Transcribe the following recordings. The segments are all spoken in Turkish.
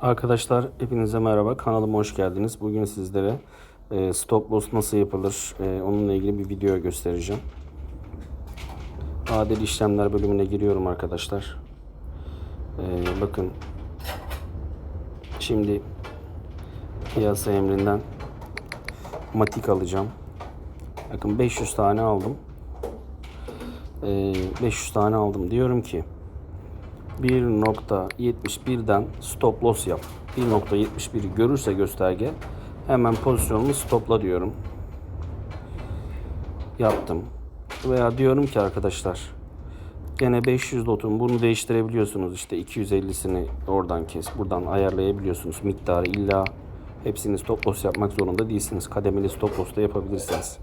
Arkadaşlar hepinize merhaba. Kanalıma hoş geldiniz. Bugün sizlere e, stop loss nasıl yapılır e, onunla ilgili bir video göstereceğim. Adil işlemler bölümüne giriyorum arkadaşlar. E, bakın şimdi piyasa emrinden matik alacağım. Bakın 500 tane aldım. E, 500 tane aldım. Diyorum ki 1.71'den stop loss yap. 1.71'i görürse gösterge hemen pozisyonumu stopla diyorum. Yaptım. Veya diyorum ki arkadaşlar gene 500 lotun bunu değiştirebiliyorsunuz. İşte 250'sini oradan kes. Buradan ayarlayabiliyorsunuz. Miktarı illa hepsini stop loss yapmak zorunda değilsiniz. Kademeli stop loss da yapabilirsiniz.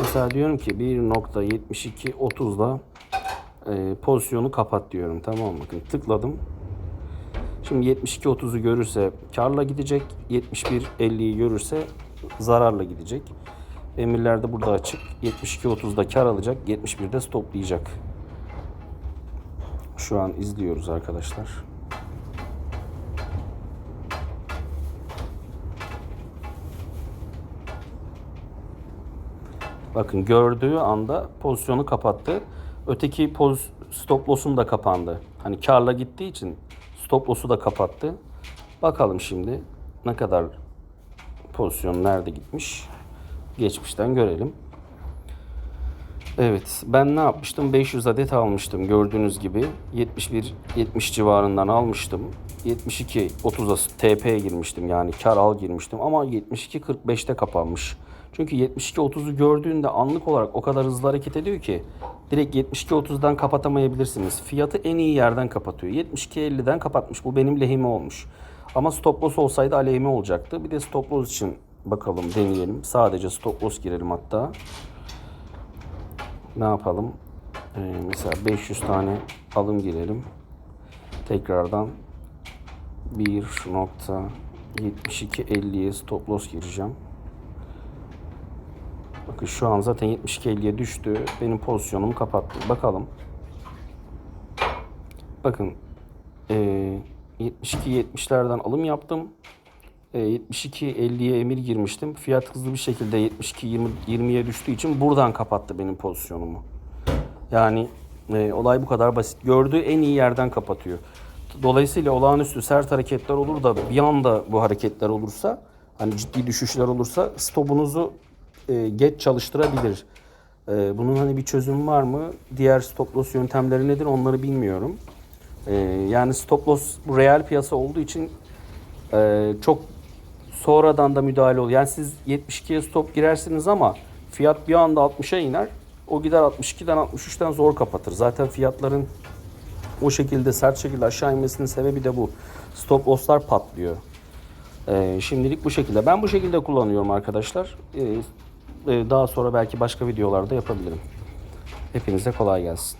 Mesela diyorum ki 1.72 30'da e, pozisyonu kapat diyorum. Tamam mı? Bakın tıkladım. Şimdi 72-30'u görürse karla gidecek. 71-50'yi görürse zararla gidecek. Emirler de burada açık. 72-30'da kar alacak. 71'de stoplayacak. Şu an izliyoruz arkadaşlar. Bakın gördüğü anda pozisyonu kapattı. Öteki poz stop loss'um da kapandı. Hani karla gittiği için stop loss'u da kapattı. Bakalım şimdi ne kadar pozisyon nerede gitmiş. Geçmişten görelim. Evet ben ne yapmıştım? 500 adet almıştım gördüğünüz gibi. 71 70 civarından almıştım. 72 30'a TP'ye girmiştim yani kar al girmiştim ama 72 45'te kapanmış. Çünkü 72 30'u gördüğünde anlık olarak o kadar hızlı hareket ediyor ki direkt 72 30'dan kapatamayabilirsiniz. Fiyatı en iyi yerden kapatıyor. 72 50'den kapatmış. Bu benim lehime olmuş. Ama stop loss olsaydı aleyhime olacaktı. Bir de stop loss için bakalım deneyelim. Sadece stop loss girelim hatta ne yapalım? Ee, mesela 500 tane alım girelim. Tekrardan 1.7250'ye stop loss gireceğim. Bakın şu an zaten 72.50'ye düştü. Benim pozisyonumu kapattı. Bakalım. Bakın ee, 72-70'lerden alım yaptım. E, 72.50'ye emir girmiştim. Fiyat hızlı bir şekilde 72-20'ye düştüğü için buradan kapattı benim pozisyonumu. Yani e, olay bu kadar basit. Gördüğü en iyi yerden kapatıyor. Dolayısıyla olağanüstü sert hareketler olur da bir anda bu hareketler olursa hani ciddi düşüşler olursa stopunuzu e, geç çalıştırabilir. E, bunun hani bir çözüm var mı? Diğer stop loss yöntemleri nedir onları bilmiyorum. E, yani stop loss bu reel piyasa olduğu için e, çok sonradan da müdahale oluyor. Yani siz 72'ye stop girersiniz ama fiyat bir anda 60'a iner. O gider 62'den 63'ten zor kapatır. Zaten fiyatların o şekilde sert şekilde aşağı inmesinin sebebi de bu. Stop loss'lar patlıyor. Ee, şimdilik bu şekilde. Ben bu şekilde kullanıyorum arkadaşlar. Ee, e, daha sonra belki başka videolarda yapabilirim. Hepinize kolay gelsin.